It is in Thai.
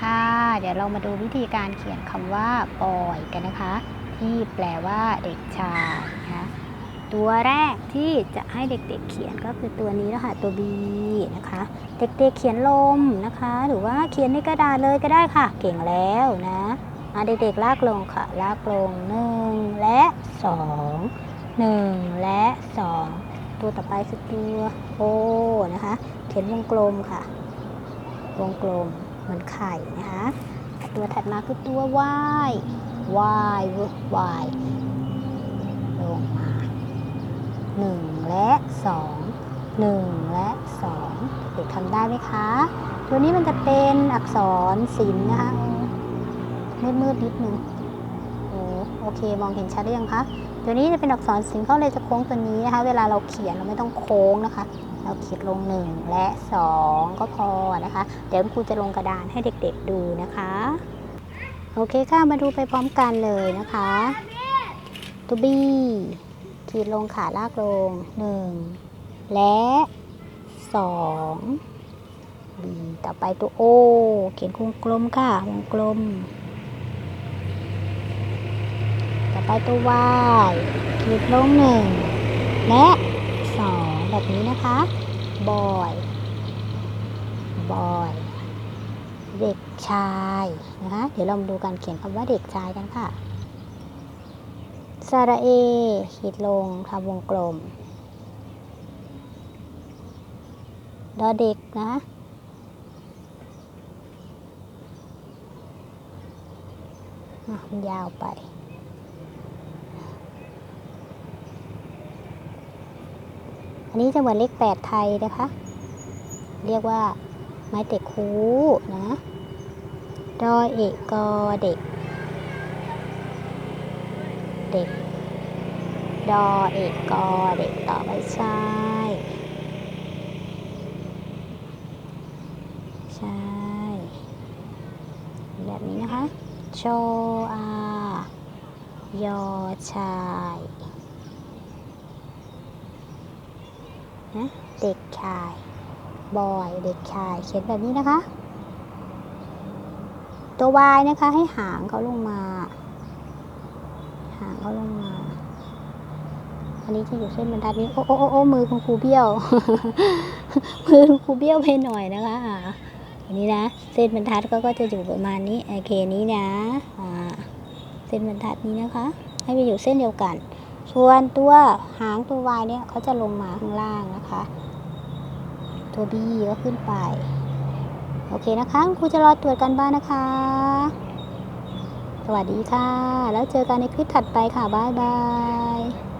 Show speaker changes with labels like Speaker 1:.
Speaker 1: ค่ะ เดี๋ยวเรามาดูวิธีการเขียนคำว่าบอยกันนะคะ ที่แปลว่าเด็กชายนะคะตัวแรกที่จะให้เด็กๆเขียนก็คือตัวนี้แล้วค่ะตัว B นะคะ เด็กๆเขียนลมนะคะ หรือว่าเขียนในกระดาษเลยก็ได้ค่ะ เก่งแล้วนะอะเด็กๆลากลงค่ะ ลากลงหนึ่งและสองหนึ่งและสองตัวต่อไปคือตัวโอนะคะ เขียนวงกลมค่ะ วงกลม เหมือนไข่นะคะ ตัวถัดมาคือตัว y y y ลงมาหนึ่งและสองหนึ่งและสองเด็กทำได้ไหมคะ ตัวนี้มันจะเป็นอักษรศิลป์นะคะมืดมืดนิดนึง โอเคมองเห็นชัดหรือยังคะ ตัวนี้จะเป็นอักษรศิลป์เขาเลยจะโค้งตัวนี้นะคะ เวลาเราเขียนเราไม่ต้องโค้งนะคะ เราขีดลง 1 และ 2 ก็พอนะคะ เดี๋ยวครูจะลงกระดานให้เด็กๆดูนะคะ โอเคค่ะมาดูไปพร้อมกันเลยนะคะตัว B ขีดลงขาลากลง 1 และ 2 B ต่อไปตัว O เขียนวงกลมค่ะวงกลม ต่อไปตัว Y ขีดลง1และสองแบบนี้นะคะบอยบอยเด็กชายนะคะเดี๋ยวเรามาดูการเขียนคำว่าเด็กชายกันค่ะสระเอขีดลงทำวงกลมดอเด็กนะอะมันยาวไป อันนี้จะเหมือนเลขแปดไทยนะคะ เรียกว่าไม้เต็กคูนะดอเอกกอเด็ก เด็กดอเอกกอเด็กต่อไปใช่ใช่แบบนี้นะคะ โชอา ยอชาย นะเด็กชายบอยเด็กชายเขียนแบบนี้นะคะ ตัว y นะคะ ให้หางเขาลงมา หางเขาลงมา อันนี้จะอยู่เส้นบรรทัดนี้โอ้โอ้โอ้โอ้มือคุณครูเบี้ยว มือคุณครูเบี้ยวไปหน่อยนะคะอ่าอันนี้นะ เส้นบรรทัดก็ก็จะอยู่ประมาณนี้โอเคนี้นะอ่าเส้นบรรทัดนี้นะคะ ให้ไปอยู่เส้นเดียวกัน ส่วนตัวหางตัว y เนี่ยเขาจะลงมาข้างล่างนะคะ ตัว b ก็ขึ้นไป โอเคนะคะครูจะรอตรวจกันบ้านนะคะ สวัสดีค่ะ แล้วเจอกันในคลิปถัดไปค่ะ บ๊ายบาย